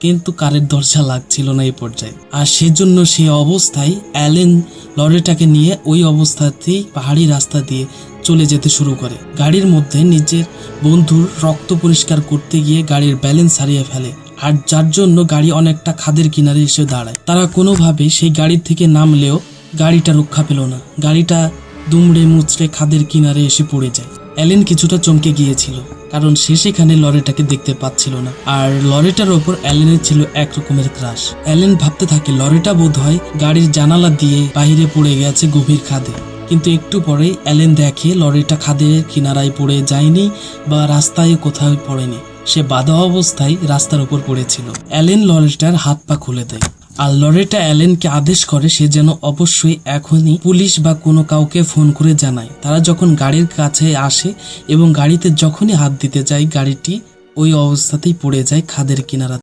কিন্তু কারের দরজা লাগছিল না এই পর্যায়ে। আর সেজন্য সে অবস্থায় অ্যালেন লরিটাকে নিয়ে ওই অবস্থাতেই পাহাড়ি রাস্তা দিয়ে চলে যেতে শুরু করে। গাড়ির মধ্যে নিজের বন্ধুর রক্ত পরিষ্কার করতে গিয়ে গাড়ির ব্যালেন্স হারিয়ে ফেলে। আর যার জন্য গাড়ি অনেকটা খাদের কিনারে এসে দাঁড়ায়। তারা কোনোভাবে সেই গাড়ির থেকে নামলেও গাড়িটা রক্ষা পেল না। গাড়িটা দুমড়ে মুচড়ে খাদের কিনারে এসে পড়ে যায়। অ্যালেন কিছুটা চমকে গিয়েছিল, কারণ সে সেখানে লরিটাকে দেখতে পাচ্ছিল না। আর লরিটার ওপর অ্যালেনের ছিল এক রকমের ক্রাশ অ্যালেন ভাবতে থাকে, লরিটা বোধ হয় গাড়ির জানালা দিয়ে বাইরে পড়ে গেছে গভীর খাদে। কিন্তু একটু পরেই অ্যালেন দেখে লরিটা খাদের কিনারায় পড়ে যায়নি বা রাস্তায় কোথাও পড়েনি। সে বাধা অবস্থায় রাস্তার উপর পড়েছিল। অ্যালেন লরিটার হাত পা খুলে দেয়। আর লরেটা অ্যালেনকে আদেশ করে সে যেন অবশ্যই এখনই পুলিশ বা কোনো কাউকে ফোন করে জানায়। তারা যখন গাড়ির কাছে আসে এবং গাড়িতে যখনই হাত দিতে যায়, গাড়িটি ওই অবস্থাতেই পড়ে যায় খাদের কিনারা